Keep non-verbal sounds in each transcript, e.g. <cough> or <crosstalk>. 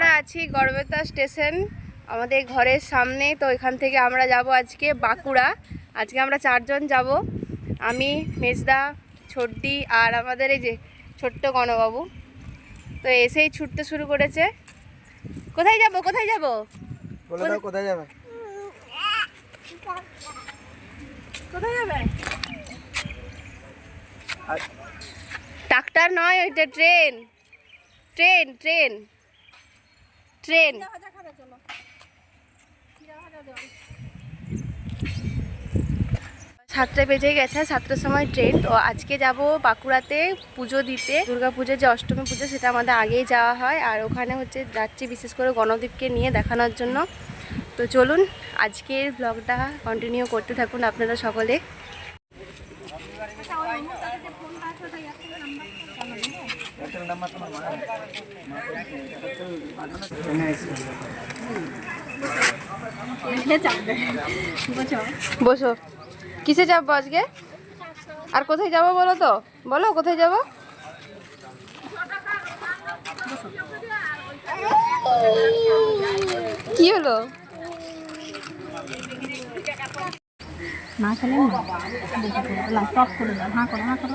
আমরা আছি গড়বেতা স্টেশন আমাদের ঘরের সামনে। তো এখান থেকে আমরা যাব আজকে বাঁকুড়া। আজকে আমরা চারজন যাব। আমি মেজদা ছোটদি আর আমাদের এই যে ছোট্ট গণবাবু। তো এসেই ছুটতে শুরু করেছে। কোথায় যাব কোথায় যাব? কোথায় যাবে? কোথায় যাবে? আর- ট্রাক্টর নয় ওইটা ট্রেন। Train train. ট্রেন। সাতটা বেজে গেছে সাতটার সময় ট্রেন। তো আজকে যাব বাঁকুড়াতে পুজো দিতে। দুর্গা পুজোর যে অষ্টমী পুজো সেটা আমাদের আগেই যাওয়া হয়। আর ওখানে হচ্ছে যাচ্ছি বিশেষ করে গণদীপকে নিয়ে দেখানোর জন্য। তো চলুন আজকের ব্লগটা কন্টিনিউ করতে থাকুন আপনারা সকলে এয়ারটেল নাম্বার তোমার মা বসো। কিসে যাব আজকে? আর কোথায় যাব বলো তো? বলো, কোথায় যাব? কি হলো? না খেলে না। লাস্ট অফ করে দাও হাঁ করো হাঁ করো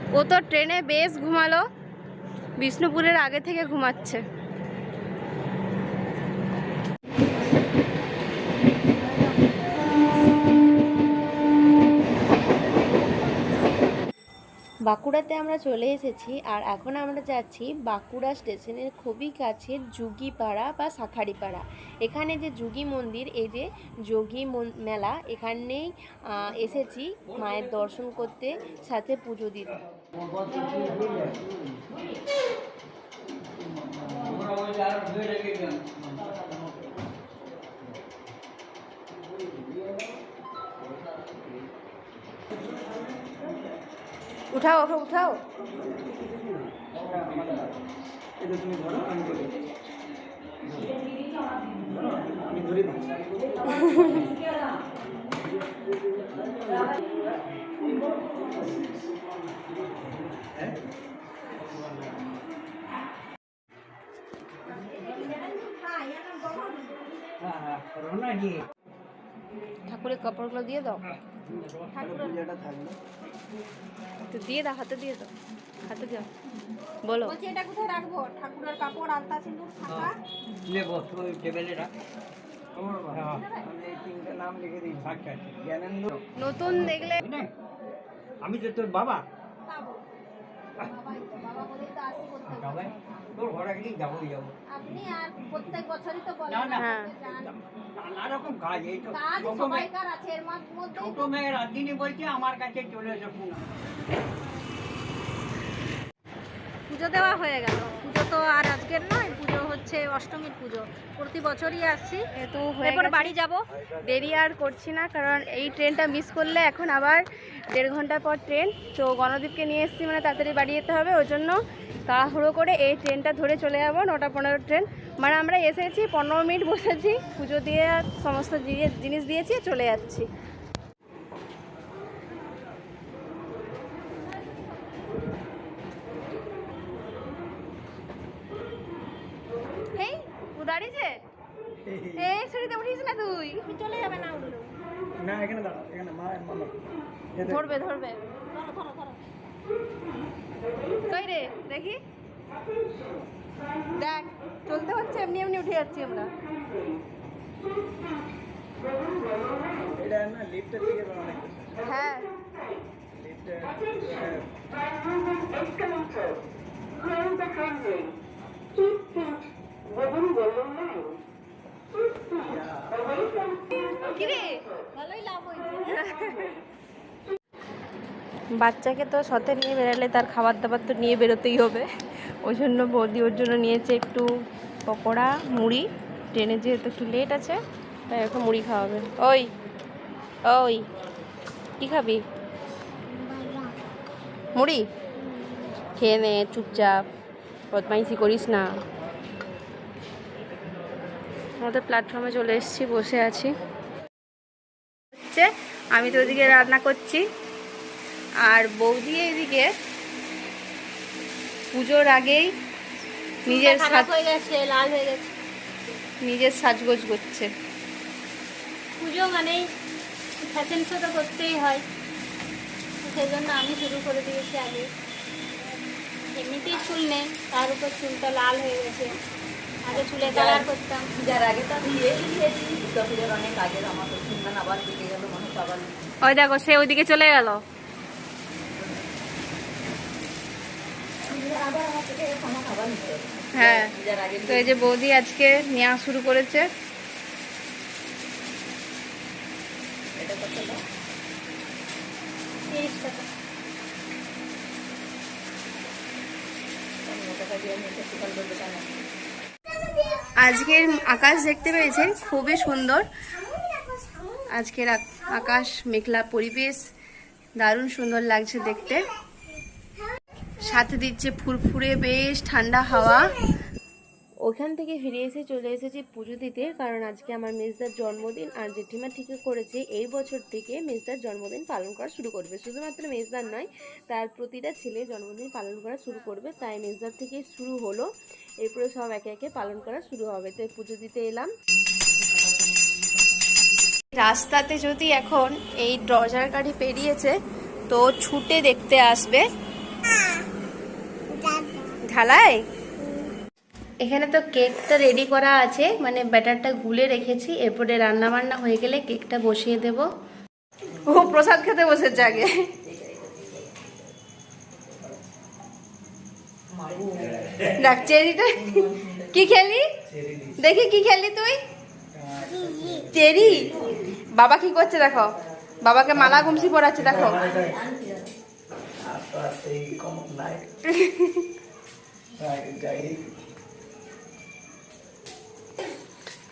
ও তো ট্রেনে বেশ ঘুমালো। বিষ্ণুপুরের আগে থেকে ঘুমাচ্ছে। বাঁকুড়াতে আমরা চলে এসেছি আর এখন আমরা যাচ্ছি বাঁকুড়া স্টেশনের খুবই কাছে যুগিপাড়া বা শাখারিপাড়া। এখানে যে যুগি মন্দির, এই যে যোগী মেলা, এখানেই এসেছি মায়ের দর্শন করতে, সাথে পুজো দিতে উঠাও ওঠো উঠাও এটা তুমি ধরো আমি ধরি ধরো, আমি ধরি দিই হ্যাঁ হ্যাঁ হ্যাঁ করোনা উঠাও ঠাকুরের কাপড়গুলো দিয়ে দাও। থাকবে তো দিয়ে দাও হাতে দিয়ে দাও হাতে দাও। বলো। বলছি এটা কোথায় রাখব? ঠাকুরের কাপড় আলতা সিঁদুর থাকা লেবো ওই টেবিলে রাখ। বাবা আমি এই তিনটে নাম লিখে দিই। জ্ঞানেন্দ্র নতুন দেখলে আমি তো তোর বাবা <laughs> আপনি আর প্রত্যেক বছরই তো বলেন। নানা রকম কাজ এই তো ছোট মেয়ের আদিনী বলছে আমার কাছে চলে এসো পুজো দেওয়া হয়ে গেল। পুজো তো আর আজকের নয় পুজো হচ্ছে অষ্টমীর পুজো। প্রতি বছরই আসছি। তো হয়ে এরপর বাড়ি যাব। দেরি আর করছি না কারণ এই ট্রেনটা মিস করলে এখন আবার দেড় ঘণ্টা পর ট্রেন। তো গণদীপকে নিয়ে এসেছি মানে তাড়াতাড়ি বাড়ি যেতে হবে ওই জন্য তাড়াহুড়ো করে এই ট্রেনটা ধরে চলে যাব নটা পনেরো ট্রেন। মানে আমরা এসেছি পনেরো মিনিট বসেছি পুজো দিয়ে সমস্ত জিনিস দিয়েছি চলে যাচ্ছি এই ও দাঁড়িয়েছে এই সিঁড়িতে উঠিস চলে যাবে না ওগুলো। না এখানে দাঁড়াও এখানে মা মামা। ধরবে ধরবে। ধরো ধরো ধরো কই রে দেখি। দেখ চলতে হচ্ছে এমনি এমনি উঠে যাচ্ছি আমরা। এটা না লিফটের থেকে অনেক হ্যাঁ। Within Line. বাচ্চাকে তো সতে নিয়ে বেরালে তার খাবার দাবার তো নিয়ে বেরোতেই হবে। ওই জন্য বৌদি ওর জন্য নিয়েছে একটু পকোড়া, মুড়ি। ট্রেনে যেহেতু একটু লেট আছে, তাই এখন মুড়ি খাওয়াবে। ওই ওই, কী খাবি? মুড়ি? খেয়ে নে, চুপচাপ। বদমাইশি করিস না। আমাদের প্ল্যাটফর্মে চলে এসেছি বসে আছি। হচ্ছে আমি তো ওদিকে রান্না করছি। আর বৌদি এইদিকে পুজোর আগেই নিজের সাজ হয়ে গেছে লাল হয়ে গেছে। নিজের সাজগোজ করছে। পুজো মানেই ফ্যাশন শো তো করতেই হয়। সেই জন্য আমি শুরু করে দিয়েছি আগে। এমনিতেই চুল নেই তার উপর চুলটা লাল হয়ে গেছে। আগে চুলে কালার করতাম। যার আগে তো আমি ইয়েই দিয়েছি পুজোর অনেক আগের আমার তো শুনলাম আবার কেটে গেল মানুষ আবার ওই দেখো সে ওইদিকে চলে গেল। হ্যাঁ তো এই যে বৌদি আজকে নেওয়া শুরু করেছে। টাকা। দিয়ে আমি দোকানে আজকের আকাশ দেখতে পেয়েছেন, খুবই সুন্দর। আজকের আকাশ মেঘলা পরিবেশ, দারুণ সুন্দর লাগছে দেখতে। সাথে দিচ্ছে ফুরফুরে বেশ ঠান্ডা হাওয়া। ওখান থেকে ফিরে এসে চলে এসেছি পুজো দিতে কারণ আজকে আমার মেজদার জন্মদিন আর জেঠিমা ঠিক করেছে এই বছর থেকে মেজদার জন্মদিন পালন করা শুরু করবে। শুধুমাত্র মেজদার নয় তার প্রতিটা ছেলে জন্মদিন পালন করা শুরু করবে তাই মেজদার থেকে শুরু হলো। এরপরে সব একে একে পালন করা শুরু হবে। তো পুজো দিতে এলাম। রাস্তাতে যদি এখন এই ড্রজার গাড়ি পেরিয়েছে তো ছুটে দেখতে আসবে। ঢালাই? এখানে তো কেকটা রেডি করা আছে মানে ব্যাটারটা গুলে রেখেছি এরপরে রান্না বান্না হয়ে গেলে কেকটা বসিয়ে দেব। ও প্রসাদ খেতে বসেছে আগে। দেখ চেরিটা কি খেলি? দেখি কি খেলি তুই? চেরি? বাবা কি করছে দেখো? বাবাকে মালা গুমসি পরাচ্ছে দেখো।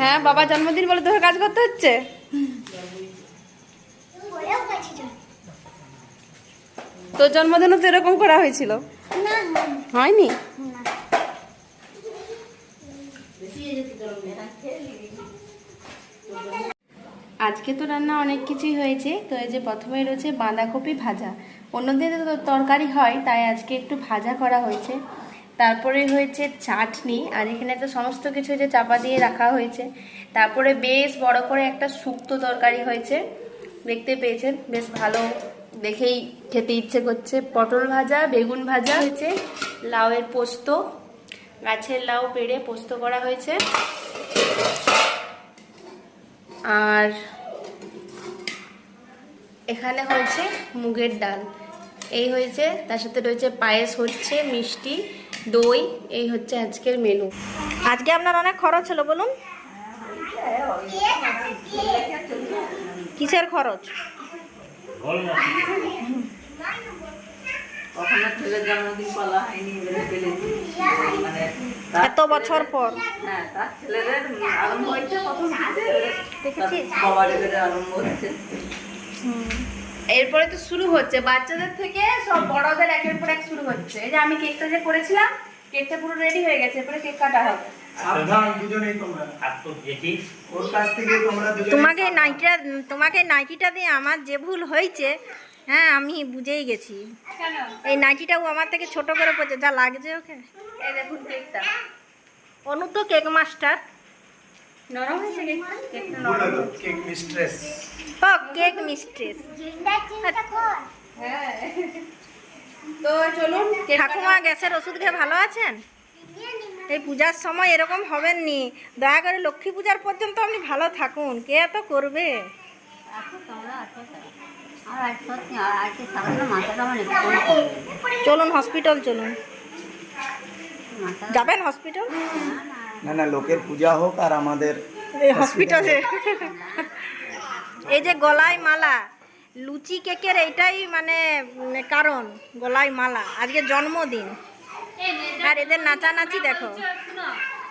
হ্যাঁ বাবা জন্মদিন বলে তোকে কাজ করতে হচ্ছে? তোর জন্মদিনও তো এরকম করা হয়েছিল? হয়নি? আজকে তো রান্না অনেক কিছুই হয়েছে তো এই যে প্রথমে রয়েছে বাঁধাকপি ভাজা। অন্যদিন তো তরকারি হয় তাই আজকে একটু ভাজা করা হয়েছে। তারপরে হয়েছে চাটনি, আর এখানে তো সমস্ত কিছু যে চাপা দিয়ে রাখা হয়েছে। তারপরে বেশ বড় করে একটা শুক্তো তরকারি হয়েছে, দেখতে পেয়েছেন, বেশ ভালো, দেখেই খেতে ইচ্ছে করছে। পটল ভাজা, বেগুন ভাজা হয়েছে, লাউয়ের পোস্ত, গাছের লাউ পেড়ে পোস্ত করা হয়েছে। আর এখানে হয়েছে মুগের ডাল, এই হয়েছে, তার সাথে রয়েছে পায়েস, হচ্ছে, মিষ্টি দই এই হচ্ছে আজকের মেনু আজকে আপনার অনেক খরচ হলো বলুন। কিসের খরচ? এত বছর পর। হ্যাঁ দেখেছিস? এরপরে তো শুরু হচ্ছে। বাচ্চাদের থেকে সব বড়দের একের পর এক শুরু হচ্ছে। এই যে আমি কেকটা যে করেছিলাম কেকটা পুরো রেডি হয়ে গেছে এরপরে কেক কাটা হবে। সাবধান দুজনেই তোমরা। ওর কাছ থেকে তোমরা দুজনে তোমাকে নাইটিটা তোমাকে নাইটিটা দিয়ে আমার যে ভুল হয়েছে হ্যাঁ আমি বুঝেই গেছি। এই নাইটিটা ও আমার থেকে ছোট করে পড়ছে যা লাগছে ওকে। এই দেখুন কেকটা অনু তো কেক মাস্টার নরম হয়েছে কেক? কেকটা নরম কেক মিস্ট্রেস ও কেক মিস্ট্রেস হ্যাঁ। তো চলুন ঠাকুমা গ্যাসের ওষুধ খেয়ে ভালো আছেন? এই পূজার সময় এরকম হবেননি। দয়া করে লক্ষ্মী পূজার পর্যন্ত আপনি ভালো থাকুন। কে এত করবে? চলুন হসপিটাল চলুন। যাবেন হসপিটাল না না লোকের পূজা হোক আর আমাদের এই হসপিটালে। এই যে গলায় মালা লুচি কেকের এইটাই মানে কারণ গলায় মালা আজকে জন্মদিন। আর এদের নাচানাচি দেখো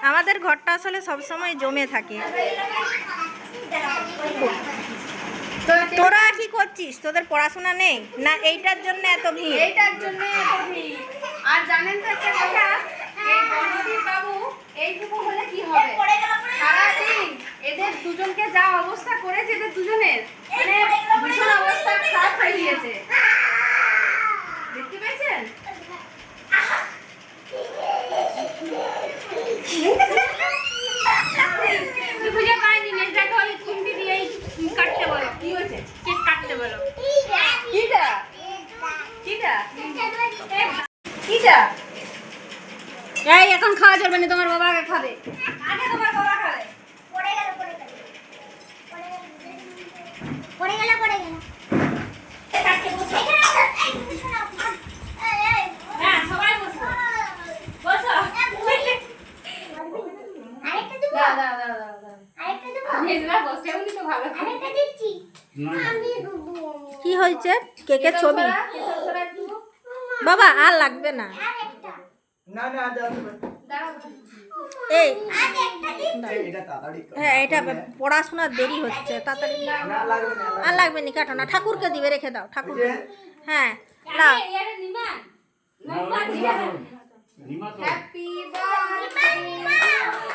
আমাদের ঘরটা আসলে সবসময় জমে থাকে। তোরা কি করছিস? তোদের পড়াশোনা নেই? না এইটার জন্য এত ভিড়? এইটার জন্য এত ভিড়। আর জানেন তো একটা কথা এই বাবু এইটুকু হলে কি হবে? সারাদিন এদের দুজনকে যা অবস্থা করেছে এদের দুজনের মানে ভীষণ অবস্থা খারাপ হয়ে গিয়েছে। দেখতে পেয়েছেন? তুই খুঁজে পাইনি মেজদাকে ওই খুন্তি দিয়ে কাটতে বলো। কি হয়েছে? কেক কাটতে বলো। কিটা? কিটা? কিটা? এই এখন খাওয়া যাবে না তোমার বাবা আগে খাবে আগে তোমার বাবা খাবে হ্যাঁ সবাই বসো বসো দাও দাও দাও দাও দাও মেজদা বসে উনি তো ভালো কি হয়েছে কেকের ছবি বাবা আর লাগবে না না না দাও এই এটা তাড়াতাড়ি করো। হ্যাঁ এটা পড়াশোনার দেরি হচ্ছে তাড়াতাড়ি না লাগবে না আর লাগবে নি কাটো না ঠাকুরকে দিবে রেখে দাও ঠাকুর হ্যাঁ হ্যাপি বার্থডে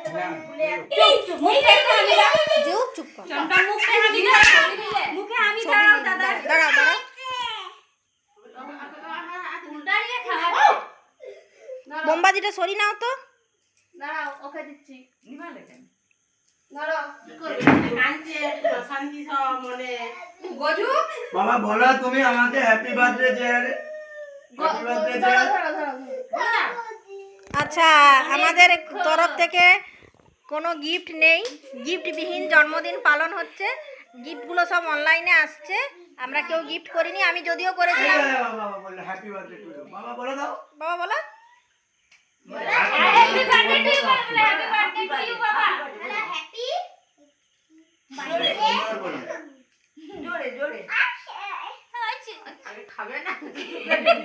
বোমবাজিটা সরি নাও তো। দাঁড়াও ওকে দিচ্ছি। ধরো গজু? বাবা বলো তুমি আমাকে হ্যাপি বার্থডে আচ্ছা আমাদের তরফ থেকে কোনো গিফট নেই। গিফটবিহীন জন্মদিন পালন হচ্ছে। গিফটগুলো সব অনলাইনে আসছে। আমরা কেউ গিফট করিনি আমি যদিও করেছিলাম। বাবা বলো জোরে জোরে। খাবে না। <laughs>